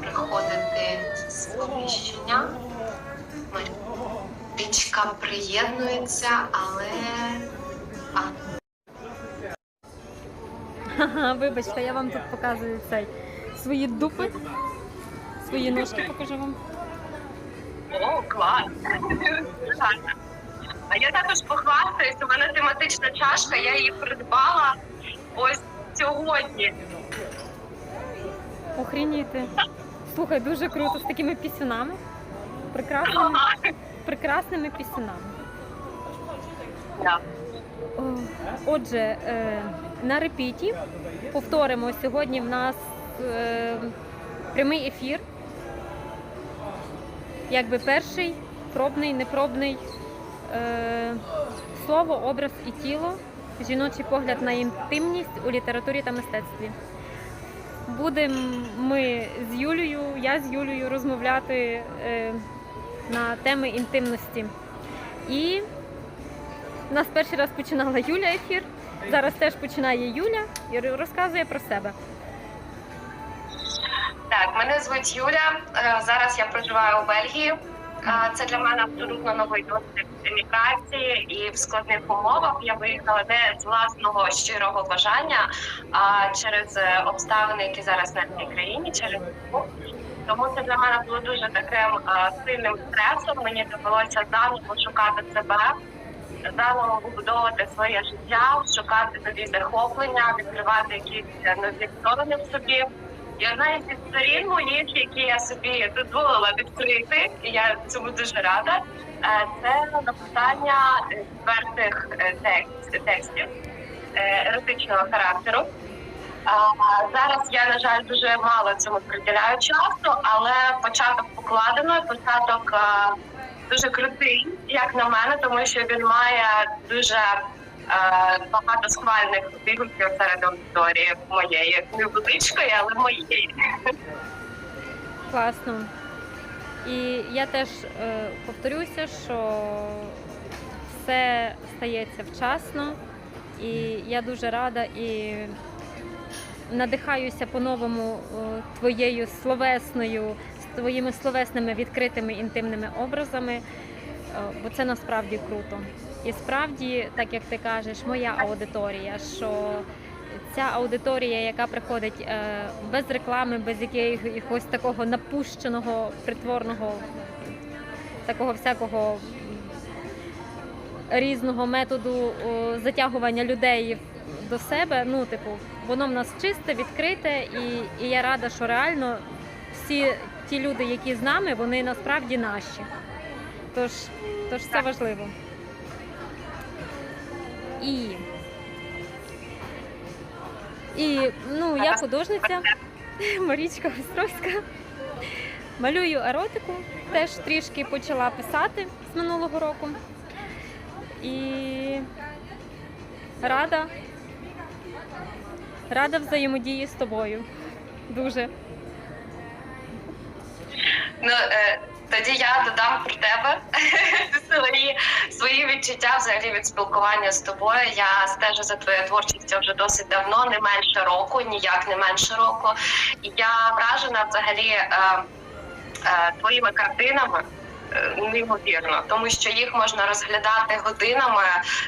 приходити сповіщення. Марічка приєднується, але вибачте, я вам тут показую цей свої дупи. Свої ножки покажу вам. О, клас! А я також похвастаюсь, у мене тематична чашка, я її придбала ось сьогодні. Охрініти. Слухай, дуже круто з такими пісюнами. Прекрасними, прекрасними пісюнами. Да. Отже, е, на репіті повторимо сьогодні в нас е, прямий ефір. Якби перший пробний, непробний е, слово, образ і тіло, жіночий погляд на інтимність у літературі та мистецтві. Будемо ми з Юлією, я з Юлією розмовляти е, на теми інтимності. І у нас перший раз починала Юля ефір. Зараз теж починає Юля і розказує про себе. Так, мене звуть Юля. Е, Зараз я проживаю у Бельгії. Це для мене абсолютно новий досвід еміграції, і в складних умовах я виїхала не з власного щирого бажання, а через е, обставини, які зараз на цій країні, через. Тому це для мене було дуже таким сильним стресом. Мені довелося заново шукати себе, заново побудовувати своє життя, шукати нові захоплення, відкривати якісь е, нові сторони в собі. І одна із сторін моїх, які я собі дозволила відкрити, і я цьому дуже рада. е, Це написання відвертих е, текст- текстів е, еротичного характеру. Зараз я, на жаль, дуже мало цьому приділяю часу, але початок покладено, початок дуже крутий, як на мене, тому що він має дуже багато схвальних відгуків серед аудиторії моєї невеличкої, але моєї. Класно. І я теж е, повторюся, що все стається вчасно, і я дуже рада і надихаюся по-новому е, твоєю словесною, твоїми словесними відкритими інтимними образами, е, бо це насправді круто. І справді, так як ти кажеш, моя аудиторія, що ця аудиторія, яка приходить е, без реклами, без якогось такого напущеного, притворного, такого всякого різного методу затягування людей до себе. Ну, типу, воно в нас чисте, відкрите, і, і я рада, що реально всі ті люди, які з нами, вони насправді наші. Тож, тож це важливо. І і ну, я художниця Марічка Островська. Малюю еротику, теж трішки почала писати з минулого року. І рада, рада взаємодії з тобою. Дуже. Ну е, тоді я додам про тебе свої, свої відчуття взагалі від спілкування з тобою. Я стежу за твоєю творчістю вже досить давно, не менше року, ніяк не менше року. Я вражена взагалі е, е, твоїми картинами. Е, Неймовірно, тому що їх можна розглядати годинами.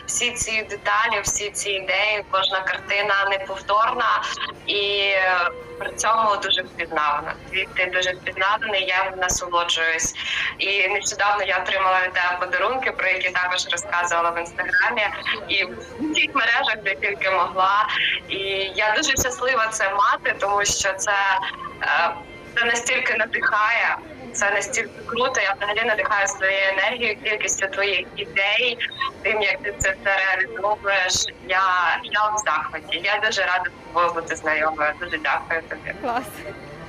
Всі ці деталі, всі ці ідеї, кожна картина неповторна і е, при цьому дуже впізнавана. Ти ти дуже впізнаваний, я насолоджуюсь. І нещодавно я отримала від тебе подарунки, про які також розказувала в інстаграмі і в всіх мережах, де тільки могла. І я дуже щаслива це мати, тому що це, е, це настільки надихає. Це настільки круто. Я взагалі надихаю своєю енергією, кількістю твоїх ідей, тим як ти це все реалізовуєш. Я, я в захваті. Я дуже рада тобою бути знайомою. Дуже дякую тобі. Клас.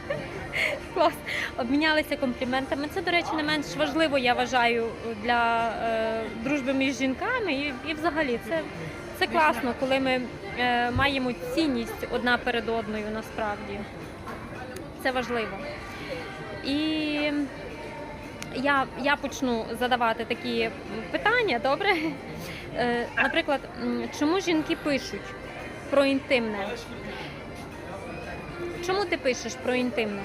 Клас. Обмінялися компліментами. Це, до речі, не менш важливо, я вважаю, для е, дружби між жінками. І, і взагалі це, це класно, коли ми е, маємо цінність одна перед одною насправді. Це важливо. І я, я почну задавати такі питання, добре? Е, наприклад, чому жінки пишуть про інтимне? Чому ти пишеш про інтимне?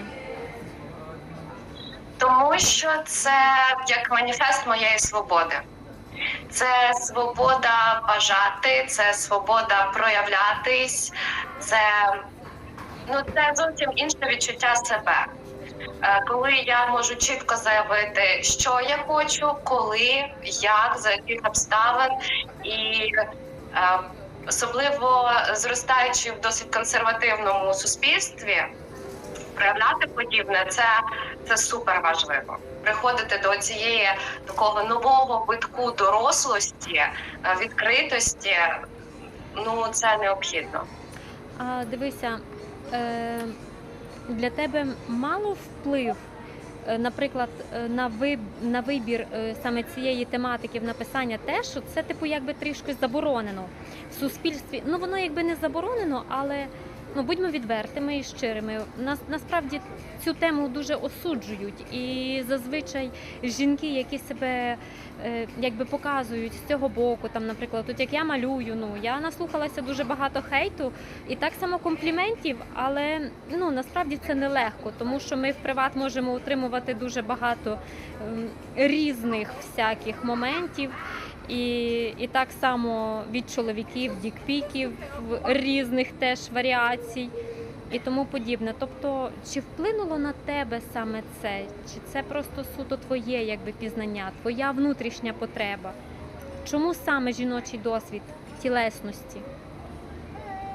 Тому що це як маніфест моєї свободи. Це свобода бажати, це свобода проявлятись, це, ну, це зовсім інше відчуття себе. Е, Коли я можу чітко заявити, що я хочу, коли, як, за яких обставин, і е, особливо зростаючи в досить консервативному суспільстві, проявляти подібне це, це супер важливо. Приходити до цієї такого нового витку дорослості, е, відкритості, ну це необхідно. А дивися, для тебе мало вплив, е, наприклад, е, на, виб, на вибір е, саме цієї тематики в написання те, що це типу якби трішки заборонено в суспільстві. Ну воно якби не заборонено, але ну будьмо відвертими і щирими. Нас насправді цю тему дуже осуджують, і зазвичай жінки, які себе е, якби показують з цього боку, там, наприклад, тут як я малюю, ну я наслухалася дуже багато хейту і так само компліментів, але ну насправді це нелегко, тому що ми в приват можемо отримувати дуже багато ем, різних всяких моментів. І, і так само від чоловіків, дікпіків, різних теж варіацій і тому подібне. Тобто, чи вплинуло на тебе саме це, чи це просто суто твоє якби пізнання, твоя внутрішня потреба? Чому саме жіночий досвід тілесності?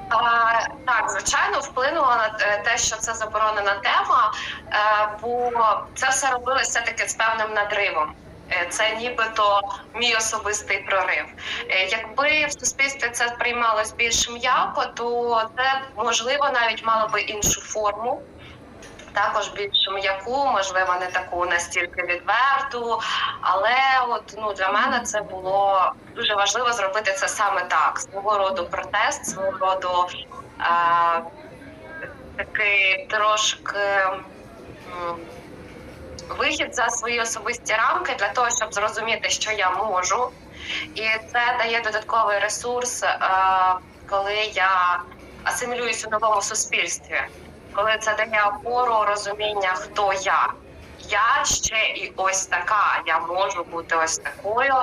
А, так, звичайно, вплинуло на е, те, що це заборонена тема, е, бо це все робилося таки з певним надривом. Е, Це нібито мій особистий прорив. Е, Якби в суспільстві це сприймалось більш м'яко, то це можливо навіть мало би іншу форму. Також більш м'яку, можливо, не таку настільки відверту. Але от ну для мене це було дуже важливо зробити це саме так: свого роду протест, свого роду е, такий трошки м, вихід за свої особисті рамки для того, щоб зрозуміти, що я можу. І це дає додатковий ресурс, е, коли я асимілююсь у новому суспільстві, коли це дає опору розуміння, хто я. Я ще і ось така. Я можу бути ось такою.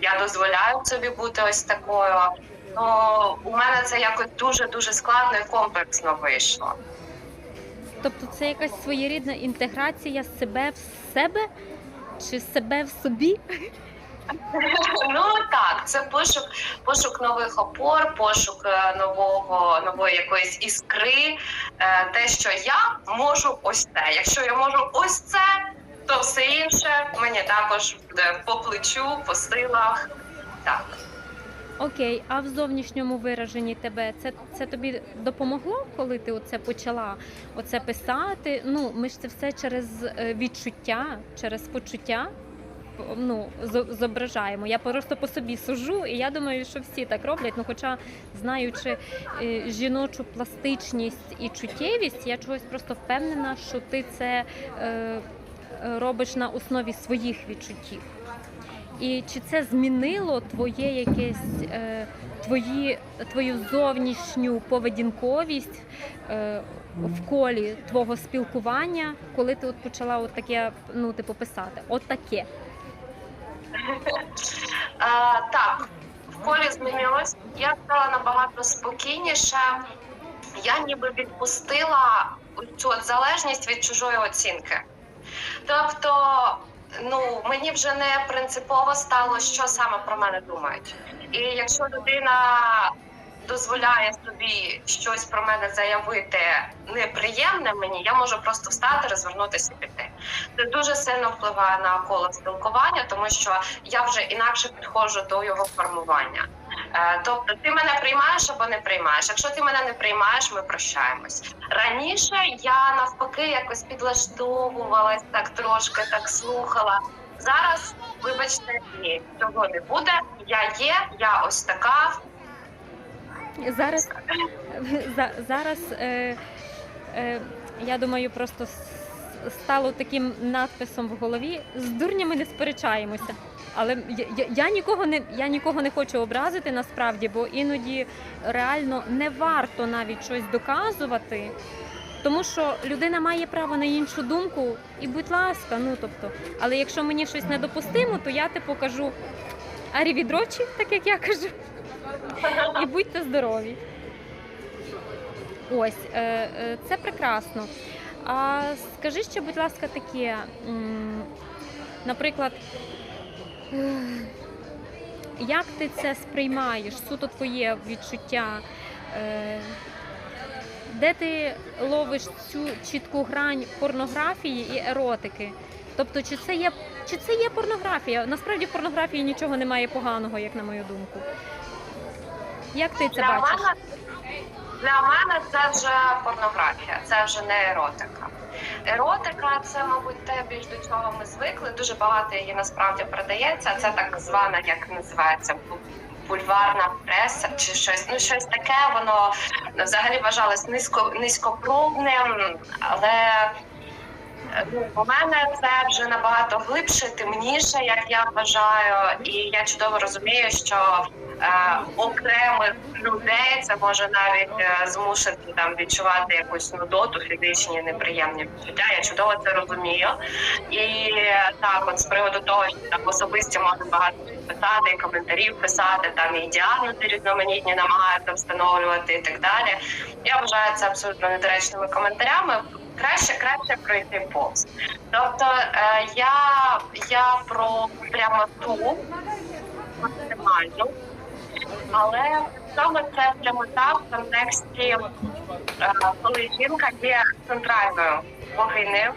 Я дозволяю собі бути ось такою. Ну у мене це якось дуже дуже складно і комплексно вийшло. Тобто це якась своєрідна інтеграція себе в себе чи себе в собі? Ну так, це пошук, пошук нових опор, пошук е, нового нової якоїсь іскри. Е, Те, що я можу ось це. Якщо я можу ось це, то все інше мені також буде по плечу, по силах. Так. Окей, а в зовнішньому вираженні тебе це, це тобі допомогло, коли ти оце почала оце писати? Ну, ми ж це все через е, відчуття, через почуття ну, зображаємо. Я просто по собі сужу, і я думаю, що всі так роблять. Ну, хоча, знаючи е, жіночу пластичність і чуттєвість, я чогось просто впевнена, що ти це е, робиш на основі своїх відчуттів. І чи це змінило твоє якесь е, твої, твою зовнішню поведінковість е, в колі твого спілкування, коли ти от почала от таке, ну типу писати? От таке. А, так, в колі змінилось. Я стала набагато спокійніша. Я ніби відпустила цю залежність від чужої оцінки. Тобто, ну мені вже не принципово стало, що саме про мене думають. І якщо людина дозволяє собі щось про мене заявити неприємне мені, я можу просто встати, розвернутися і піти. Це дуже сильно впливає на коло спілкування, тому що я вже інакше підходжу до його формування. Е, Тобто, ти мене приймаєш або не приймаєш. Якщо ти мене не приймаєш, ми прощаємось. Раніше я навпаки якось підлаштовувалась так трошки, так слухала. Зараз, вибачте, ні, цього не буде. Я є, я ось така. Зараз, за- зараз е, е, я думаю, просто стало таким надписом в голові: з дурнями не сперечаємося. Але я, я, я нікого не я нікого не хочу образити насправді, бо іноді реально не варто навіть щось доказувати. Тому що людина має право на іншу думку, і будь ласка, ну тобто, але якщо мені щось недопустимо, то я типу кажу арівідрочі, так як я кажу, і будьте здорові. Ось, е, е, це прекрасно. А скажи ще, будь ласка, таке, наприклад, як ти це сприймаєш? Суто твоє відчуття? Е, Де ти ловиш цю чітку грань порнографії і еротики? Тобто, чи це є, чи це є порнографія? Насправді в порнографії нічого немає поганого, як на мою думку. Як ти це Для бачиш? мене, для мене це вже порнографія, це вже не еротика. Еротика це, мабуть, те більш до чого ми звикли. Дуже багато її насправді продається. Це так звана, як називається, бульварна преса чи щось. Ну щось таке. Воно взагалі вважалось низько низькопробним, але. Е, Ну, у мене це вже набагато глибше, темніше, як я вважаю, і я чудово розумію, що е, окремих людей це може навіть е, змусити там відчувати якусь нудоту, фізичні неприємні відчуття. Я чудово це розумію. І е, так, от з приводу того, що там особисті можна багато писати, і коментарів писати, там і діагнози різноманітні намагаються встановлювати і так далі. Я вважаю це абсолютно недоречними коментарями. Краще краще пройти повз. Тобто е, я, я про прямоту максимальну, але саме це прямота в контексті, е, коли жінка є центральною богинею.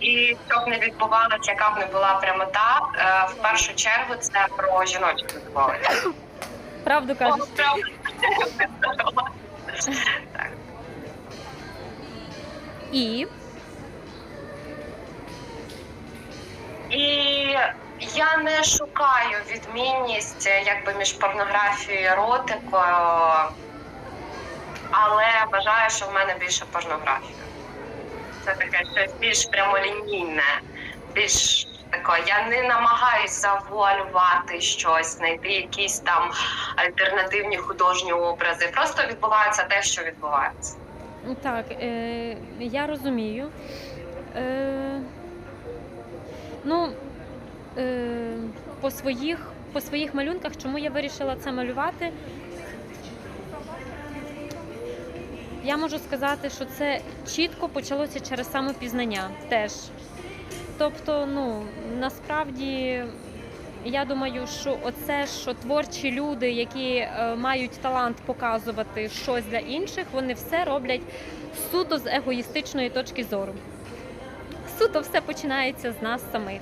І щоб не відбувалося, яка б не була прямота, е, в першу чергу це про жіночу задоволення. Правду кажеш? Так. І І я не шукаю відмінність е, якби між порнографією і еротикою, але вважаю, що в мене більше порнографія. Це таке щось більш прямолінійне, більш таке. Я не намагаюсь завуалювати щось, знайти якісь там альтернативні художні образи. Просто відбувається те, що відбувається. Так, е, я розумію. Е, ну, е, по, своїх, по своїх малюнках, чому я вирішила це малювати? Я можу сказати, що це чітко почалося через самопізнання теж. Тобто, ну, насправді, я думаю, що оце, що творчі люди, які е, мають талант показувати щось для інших, вони все роблять суто з егоїстичної точки зору. Суто все починається з нас самих.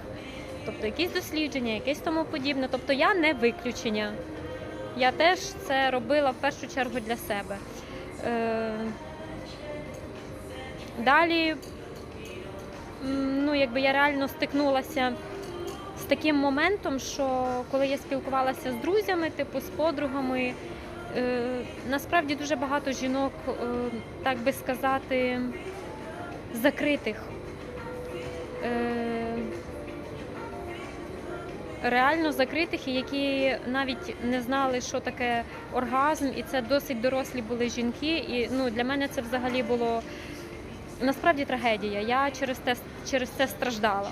Тобто якісь дослідження, якесь тому подібне. Тобто я не виключення. Я теж це робила в першу чергу для себе. Е, Далі, ну, якби я реально стикнулася таким моментом, що коли я спілкувалася з друзями, типу з подругами, е, насправді дуже багато жінок, е, так би сказати, закритих. Е, реально закритих, і які навіть не знали, що таке оргазм, і це досить дорослі були жінки. І ну, для мене це взагалі було насправді трагедія. Я через те, через це страждала.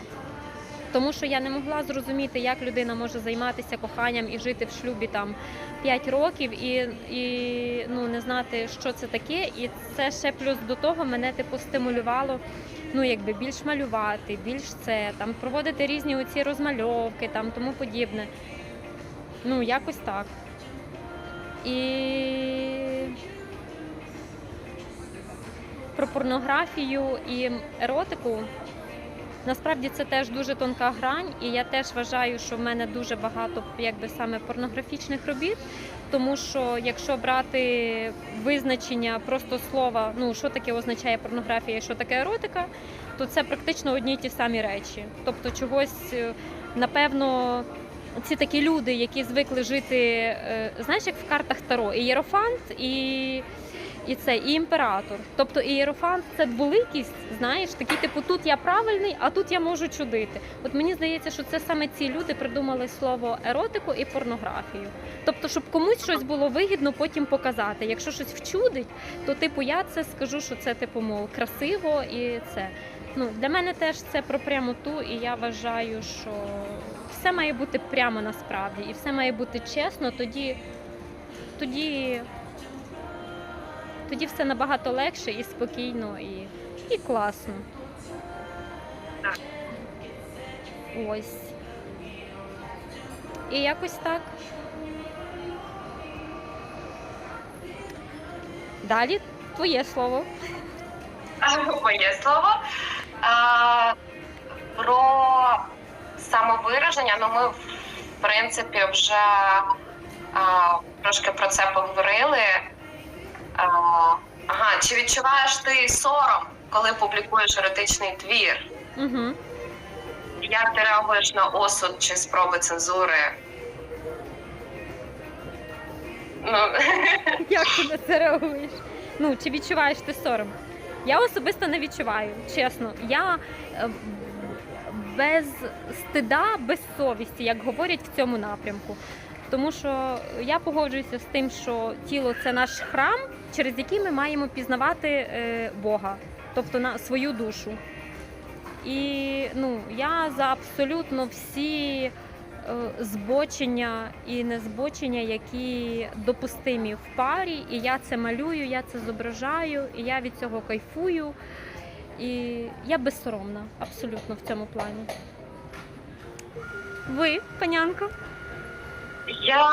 Тому що я не могла зрозуміти, як людина може займатися коханням і жити в шлюбі там 5 років і, і ну, не знати, що це таке. І це ще плюс до того мене типу стимулювало ну, якби більш малювати, більш це, там, проводити різні оці розмальовки, там, тому подібне. Ну, якось так. І про порнографію і еротику. Насправді це теж дуже тонка грань, і я теж вважаю, що в мене дуже багато якби саме порнографічних робіт. Тому що якщо брати визначення просто слова, ну що таке означає порнографія, і що таке еротика, то це практично одні й ті самі речі. Тобто, чогось, е, напевно, ці такі люди, які звикли жити, е, знаєш, як в картах Таро, і Єрофант, і і це, і імператор. Тобто ієрофант це дволикість, знаєш, такий, типу, тут я правильний, а тут я можу чудити. От мені здається, що це саме ці люди придумали слово еротику і порнографію. Тобто, щоб комусь щось було вигідно потім показати. Якщо щось вчудить, то типу я це скажу, що це типу, мов, красиво і це. Ну, для мене теж це про прямоту, і я вважаю, що все має бути прямо насправді, і все має бути чесно, тоді, тоді, тоді все набагато легше і спокійно, і, і класно. Ось. І якось так. Далі твоє слово. Моє слово. А, про самовираження, ну ми в принципі вже а, трошки про це поговорили. А, ага, чи відчуваєш ти сором, коли публікуєш еротичний твір? Угу. Як ти реагуєш на осуд чи спроби цензури? Ну, Як ти на це реагуєш? Ну, чи відчуваєш ти сором? Я особисто не відчуваю, чесно. Я е, без стида, без совісті, як говорять в цьому напрямку. Тому що я погоджуюся з тим, що тіло це наш храм, через який ми маємо пізнавати е, Бога, тобто на свою душу. І ну, я за абсолютно всі е, збочення і незбочення, які допустимі в парі, і я це малюю, я це зображаю, і я від цього кайфую. І я безсоромна абсолютно в цьому плані. Ви, панянко? Я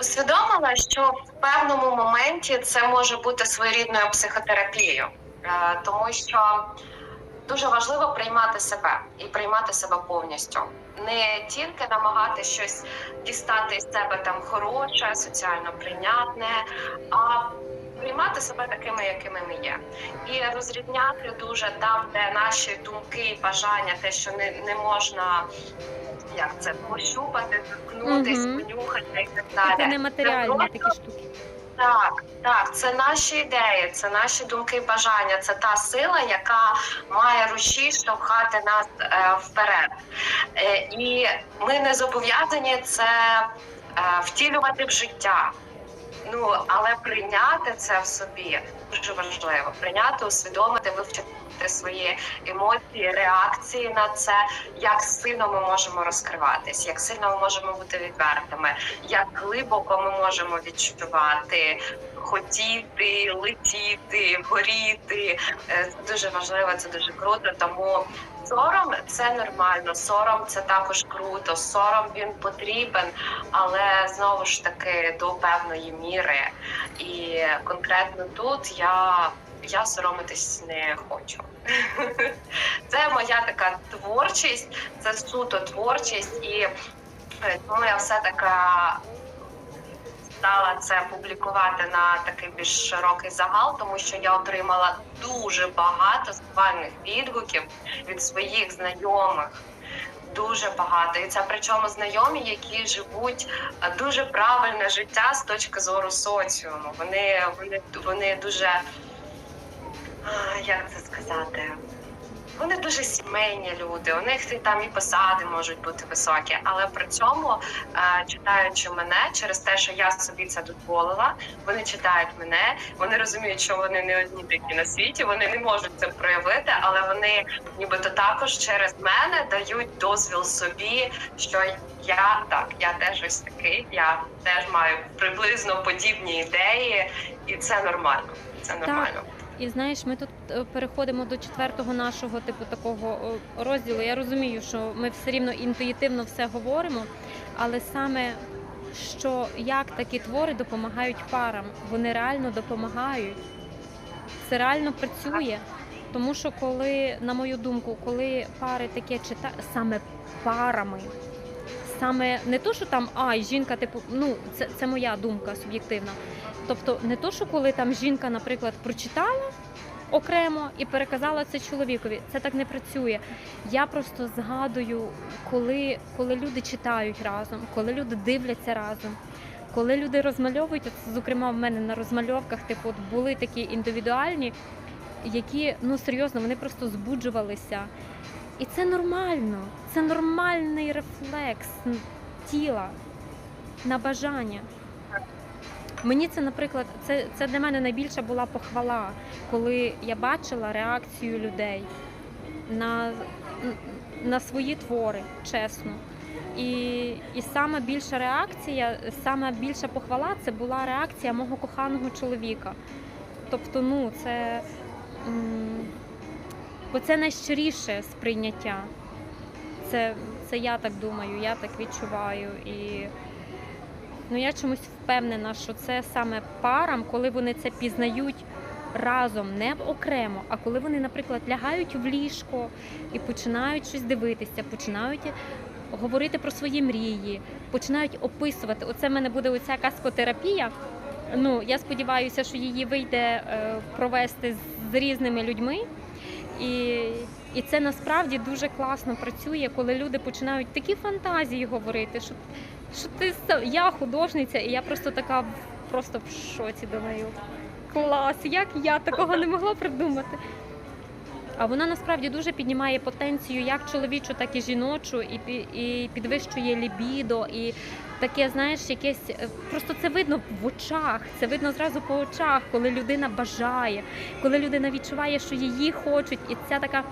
усвідомила, що в певному моменті це може бути своєрідною психотерапією, Е, тому що дуже важливо приймати себе і приймати себе повністю. Не тільки намагати щось дістати із себе там хороше, соціально прийнятне, а приймати себе такими, якими ми є, і розрізняти дуже там, де наші думки і бажання, те, що не, не можна як це пощупати, торкнутись, Мгм. понюхати і так далі. Це далі. нематеріальні Це такі просто- штуки. Так, так, це наші ідеї, це наші думки і бажання, це та сила, яка має рушій штовхати нас е, вперед. Е, і ми не зобов'язані це е, втілювати в життя. Ну, але прийняти це в собі дуже важливо. Прийняти, усвідомити, вивчити свої емоції, реакції на це, як сильно ми можемо розкриватись, як сильно ми можемо бути відвертими, як глибоко ми можемо відчувати, хотіти, летіти, горіти. Це дуже важливо, це дуже круто. Тому сором це нормально. Сором це також круто. Сором він потрібен, але знову ж таки до певної міри. І конкретно тут я. Я соромитись не хочу. Це моя така творчість, це суто творчість, і е, тому я все така стала це публікувати на такий більш широкий загал, тому що я отримала дуже багато схвальних відгуків від своїх знайомих. Дуже багато, і це причому знайомі, які живуть е, дуже правильне життя з точки зору соціуму. Вони вони, вони дуже а, як це сказати? Вони дуже сімейні люди. У них і там і посади можуть бути високі, але при цьому, е, читаючи мене, через те, що я собі це дозволила, вони читають мене. Вони розуміють, що вони не одні такі на світі. Вони не можуть це проявити, але вони нібито також через мене дають дозвіл собі, що я так, я теж ось такий, я теж маю приблизно подібні ідеї, і це нормально. Це нормально. І знаєш, ми тут е, переходимо до четвертого нашого типу такого розділу. Я розумію, що ми все рівно інтуїтивно все говоримо, але саме що як такі твори допомагають парам, вони реально допомагають. Це реально працює. Тому що коли, на мою думку, коли пари таке читають саме парами, саме не то, що там ай, жінка, типу, ну це, це моя думка суб'єктивна. Тобто не то, що коли там жінка, наприклад, прочитала окремо і переказала це чоловікові, це так не працює. Я просто згадую, коли, коли люди читають разом, коли люди дивляться разом. Коли люди розмальовують, от, зокрема, в мене на розмальовках, типу, от були такі індивідуальні, які ну серйозно, вони просто збуджувалися. І це нормально, це нормальний рефлекс тіла на бажання. Мені це, наприклад, це, це для мене найбільша була похвала, коли я бачила реакцію людей на, на свої твори, чесно. І, і сама більша реакція, сама більша похвала це була реакція мого коханого чоловіка. Тобто, ну, це. Бо це найщиріше сприйняття. Це, це я так думаю, я так відчуваю. І ну, я чомусь впевнена, що це саме парам, коли вони це пізнають разом, не окремо, а коли вони, наприклад, лягають в ліжко і починають щось дивитися, починають говорити про свої мрії, починають описувати. Оце в мене буде оця каскотерапія. Ну, я сподіваюся, що її вийде е, провести з різними людьми. І, і це насправді дуже класно працює, коли люди починають такі фантазії говорити, що, що ти я художниця, і я просто така просто в шоці думаю. Клас, як я такого не могла придумати. А вона насправді дуже піднімає потенцію як чоловічу, так і жіночу, і, і підвищує лібідо, і таке, знаєш, якесь е, просто це видно в очах, це видно зразу по очах, коли людина бажає, коли людина відчуває, що її хочуть, і ця така.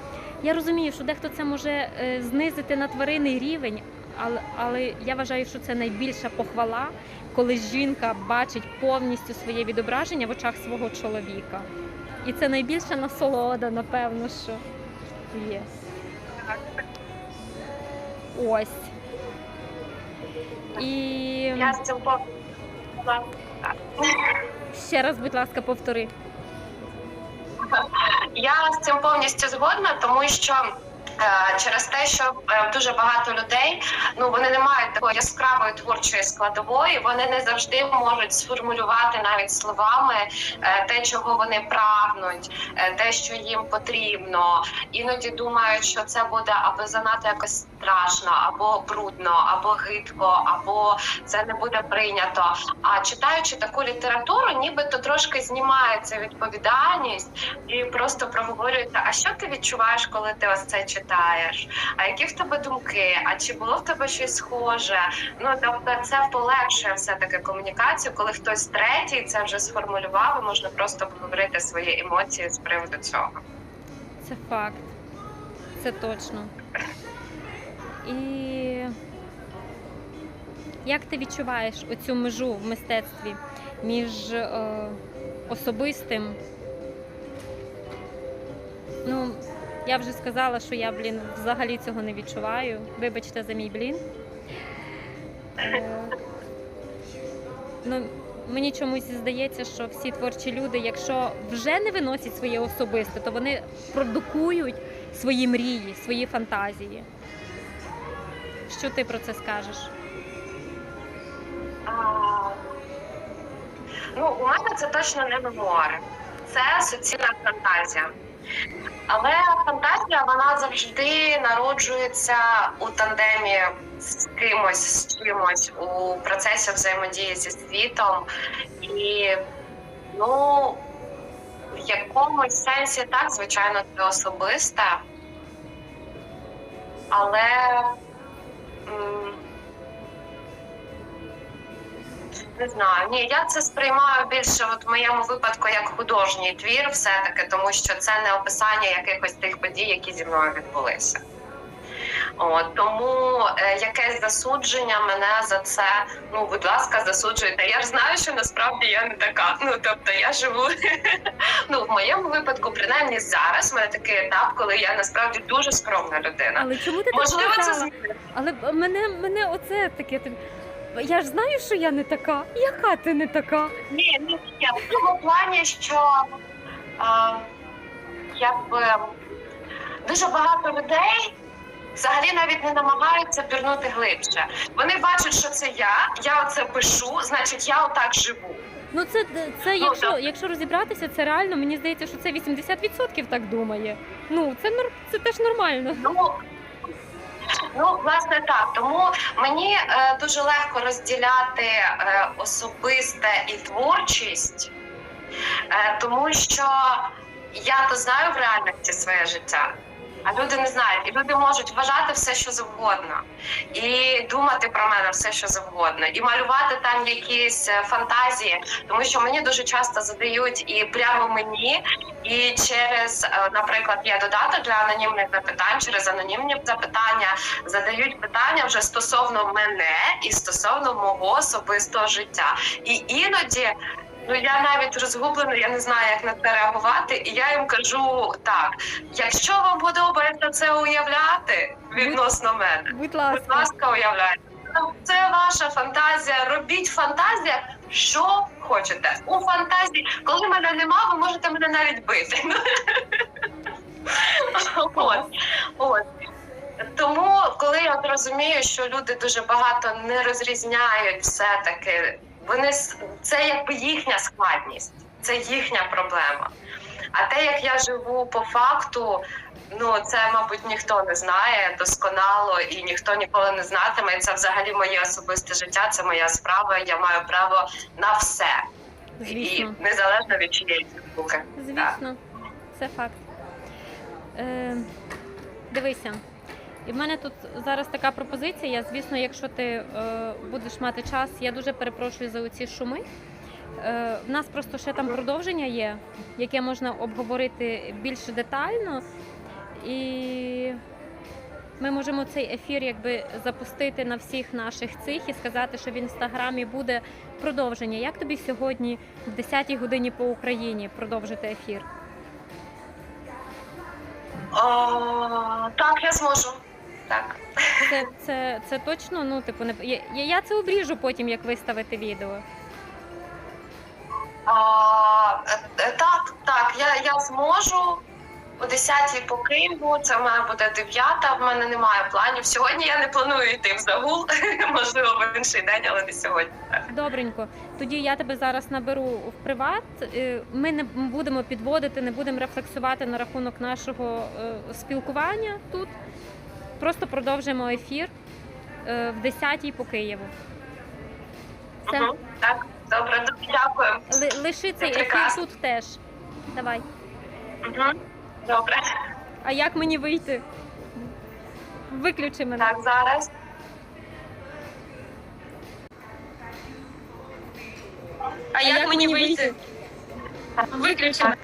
Я розумію, що дехто це може е, знизити на тваринний рівень, але, але я вважаю, що це найбільша похвала, коли жінка бачить повністю своє відображення в очах свого чоловіка. І це найбільша насолода, напевно, що є. Ось. І Я повністю ще раз, будь ласка, повтори. Я з цим повністю згодна, тому що. Е, Через те, що е, дуже багато людей ну вони не мають такої яскравої творчої складової, вони не завжди можуть сформулювати навіть словами е, те, чого вони прагнуть, те, що їм потрібно. Іноді думають, що це буде або занадто якось страшно, або брудно, або гидко, або це не буде прийнято. А читаючи таку літературу, нібито трошки знімається відповідальність і просто проговорюється, а що ти відчуваєш, коли ти ось це читаєш? А які в тебе думки? А чи було в тебе щось схоже? Ну тобто, це полегшує все таки комунікацію, коли хтось третій це вже сформулював, і можна просто поговорити свої емоції з приводу цього. Це факт. Це точно. І як ти відчуваєш оцю межу в мистецтві між е, особистим? Ну, я вже сказала, що я, блін, взагалі цього не відчуваю. Вибачте за мій блін. Е, ну, мені чомусь здається, що всі творчі люди, якщо вже не виносять своє особисте, то вони продукують свої мрії, свої фантазії. Що ти про це скажеш? Ну, у мене це точно не мемуари. Це суцільна фантазія. Але фантазія вона завжди народжується у тандемі з кимось, з чимось у процесі взаємодії зі світом. І ну, в якомусь сенсі так, звичайно, це особисте. Але Не знаю, ні, я це сприймаю більше от в моєму випадку як художній твір, все-таки, тому що це не описання якихось тих подій, які зі мною відбулися. От, тому е, якесь засудження мене за це, ну, будь ласка, засуджуйте. Я ж знаю, що насправді я не така. Ну, тобто я живу. ну, в моєму випадку, принаймні зараз, в мене такий етап, коли я насправді дуже скромна людина. Але чому ти Можливо, так це? Але мене, мене оце таке. Я ж знаю, що я не така. Яка ти не така? Ні, ні, ні. В тому плані, що е, якби дуже багато людей взагалі навіть не намагаються пірнути глибше. Вони бачать, що це я, я оце пишу, значить я отак живу. Ну це, це якщо, так. якщо розібратися, це реально, мені здається, що це 80% так думає. Ну, це нор- це теж нормально. Ну Ну, власне, так. Тому мені е, дуже легко розділяти е, особисте і творчість, е, тому що я то знаю в реальності своє життя, а люди не знають. І люди можуть вважати все, що завгодно, і думати про мене все, що завгодно, і малювати там якісь е, фантазії, тому що мені дуже часто задають і прямо мені, і через, е, наприклад, є додаток для анонімних запитань. Через анонімні запитання задають питання вже стосовно мене і стосовно мого особистого життя. І іноді. Ну я навіть розгублена, я не знаю, як на це реагувати. І я їм кажу так: якщо вам подобається це уявляти відносно мене, Будь будь ласка. ласка, уявляйте. Ну, Це ваша фантазія. Робіть фантазія, що хочете. У фантазії, коли мене нема, ви можете мене навіть бити. От, от. Тому, коли я розумію, що люди дуже багато не розрізняють все-таки, вони це якби їхня складність, це їхня проблема. А те, як я живу по факту, ну це, мабуть, ніхто не знає досконало і ніхто ніколи не знатиме. Це взагалі моє особисте життя, це моя справа. Я маю право на все. Звісно. І незалежно від чиєї руки. Звісно, це факт. Е, дивися, і в мене тут зараз така пропозиція. Звісно, якщо ти е, будеш мати час, я дуже перепрошую за оці шуми. Е, в нас просто ще там продовження є, яке можна обговорити більш детально. І ми можемо цей ефір якби запустити на всіх наших цих і сказати, що в інстаграмі буде продовження. Як тобі сьогодні в 10 годині по Україні продовжити ефір? О, так, я зможу. Так. Це, це, це точно, ну, типу, не я, я- це обріжу потім, як виставити відео. А, е, так, так, я, я зможу о 10-й по Києву. Це в мене буде 9 В мене немає планів. Сьогодні я не планую йти в загул. Можливо, в інший день, але не сьогодні. Добренько. Тоді я тебе зараз наберу в приват. Е, Ми не будемо підводити, не будемо рефлексувати на рахунок нашого е, спілкування тут. Просто продовжимо ефір е, в 10-й по Києву. Все. Мгм, Так, добре, дуже дякую. Ли- Лиши цей ефір Прекрасно. тут теж. Давай. Мгм, Добре. А як мені вийти? Виключи мене. Так, зараз. А як мені вийти? Виключено.